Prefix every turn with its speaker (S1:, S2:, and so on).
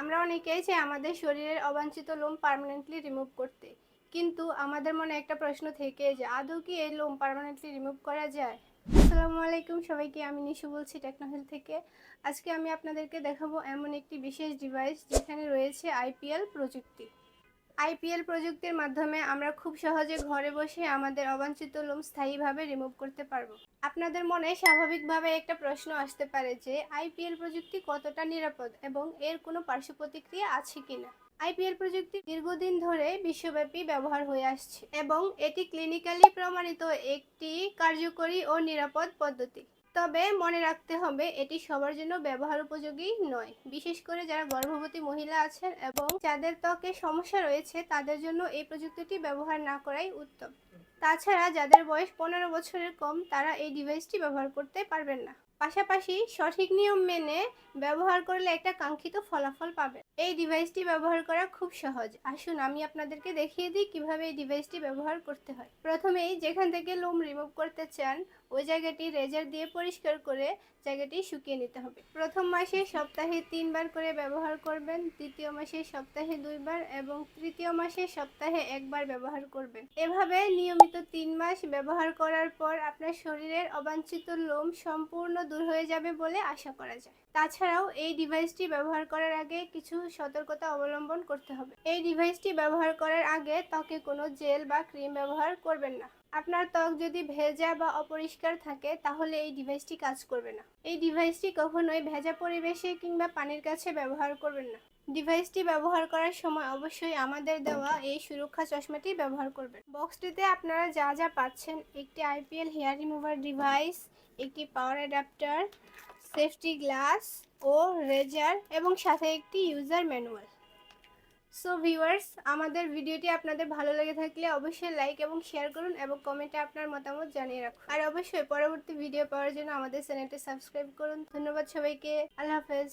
S1: আমরা অনেকেই চাই আমাদের শরীরের অবাঞ্ছিত লোম পার্মানেন্টলি রিমুভ করতে। কিন্তু আমাদের মনে একটা প্রশ্ন থেকে যে, আদৌ কি এই লোম পার্মানেন্টলি রিমুভ করা যায়? আসসালামু আলাইকুম সবাইকে, আমি নিশু বলছি টেকনোহেল থেকে। আজকে আমি আপনাদেরকে দেখাবো এমন একটি বিশেষ ডিভাইস যেখানে রয়েছে আইপিএল প্রযুক্তি। আইপিএল প্রযুক্তির মাধ্যমে আমরা খুব সহজে ঘরে বসে আমাদের অবাঞ্ছিত লোম স্থায়ীভাবে রিমুভ করতে পারব। আপনাদের মনে স্বাভাবিকভাবে একটা প্রশ্ন আসতে পারে যে, আইপিএল প্রযুক্তি কতটা নিরাপদ এবং এর কোনো পার্শ্ব প্রতিক্রিয়া আছে কিনা? আইপিএল প্রযুক্তি দীর্ঘদিন ধরে বিশ্বব্যাপী ব্যবহার হয়ে আসছে এবং এটি ক্লিনিক্যালি প্রমাণিত একটি কার্যকরী ও নিরাপদ পদ্ধতি। তবে মনে রাখতে হবে, এটি সবার জন্য ব্যবহার উপযোগী নয়। বিশেষ করে যারা গর্ভবতী মহিলা আছেন এবং যাদের ত্বকে সমস্যা রয়েছে, তাদের জন্য এই প্রযুক্তিটি ব্যবহার না করাই উত্তম। তাছাড়া যাদের বয়স পনেরো বছরের কম, তারা এই ডিভাইসটি ব্যবহার করতে পারবেন না। পাশাপাশি সঠিক নিয়ম মেনে ব্যবহার করলে একটা কাঙ্ক্ষিত ফলাফল পাবেন এই ডিভাইসটি ব্যবহার করা খুব সহজ। আসুন আমি আপনাদেরকে দেখিয়ে দিই কীভাবে এই ডিভাইসটি ব্যবহার করতে হয়। প্রথমেই যেখান থেকে লোম রিমুভ করতে চান, ওই জায়গাটি রেজার দিয়ে পরিষ্কার করে জায়গাটি শুকিয়ে নিতে হবে। প্রথম মাসে সপ্তাহে তিনবার করে ব্যবহার করবেন, দ্বিতীয় মাসে সপ্তাহে দুইবার এবং তৃতীয় মাসে সপ্তাহে একবার ব্যবহার করবেন। এভাবে নিয়মিত তিন মাস ব্যবহার করার পর আপনার শরীরের অবাঞ্ছিত লোম সম্পূর্ণ দূর হয়ে যাবে বলে আশা করা যায়। তাছাড়াও এই ডিভাইসটি ব্যবহার করার আগে কিছু সতর্কতা অবলম্বন করতে হবে। এই ডিভাইসটি ব্যবহার করার আগে ত্বকে কোনো জেল বা ক্রিম ব্যবহার করবেন না। আপনার ত্বক যদি ভেজা বা অপরিষ্কার থাকে, তাহলে এই ডিভাইসটি কাজ করবে না। এই ডিভাইসটি কখনোই ভেজা পরিবেশে কিংবা পানির কাছে ব্যবহার করবেন না। ডিভাইসটি ব্যবহার করার সময় অবশ্যই আমাদের দেওয়া এই সুরক্ষা চশমাটি ব্যবহার করবেন। বক্সটিতে আপনারা যা যা পাচ্ছেন, একটি আইপিএল হেয়ার রিমুভার ডিভাইস একটি পাওয়ার অ্যাডাপ্টার সেফটি গ্লাস ও রেজার এবং সাথে একটি ইউজার ম্যানুয়াল সো ভিউয়ার্স আমাদের ভিডিওটি আপনাদের ভালো লেগে থাকলে অবশ্যই লাইক এবং শেয়ার করুন এবং কমেন্টে আপনার মতামত জানিয়ে রাখুন। আর অবশ্যই পরবর্তী ভিডিও পাওয়ার জন্য আমাদের চ্যানেলটি সাবস্ক্রাইব করুন। ধন্যবাদ সবাইকে। আল্লাহ হাফেজ।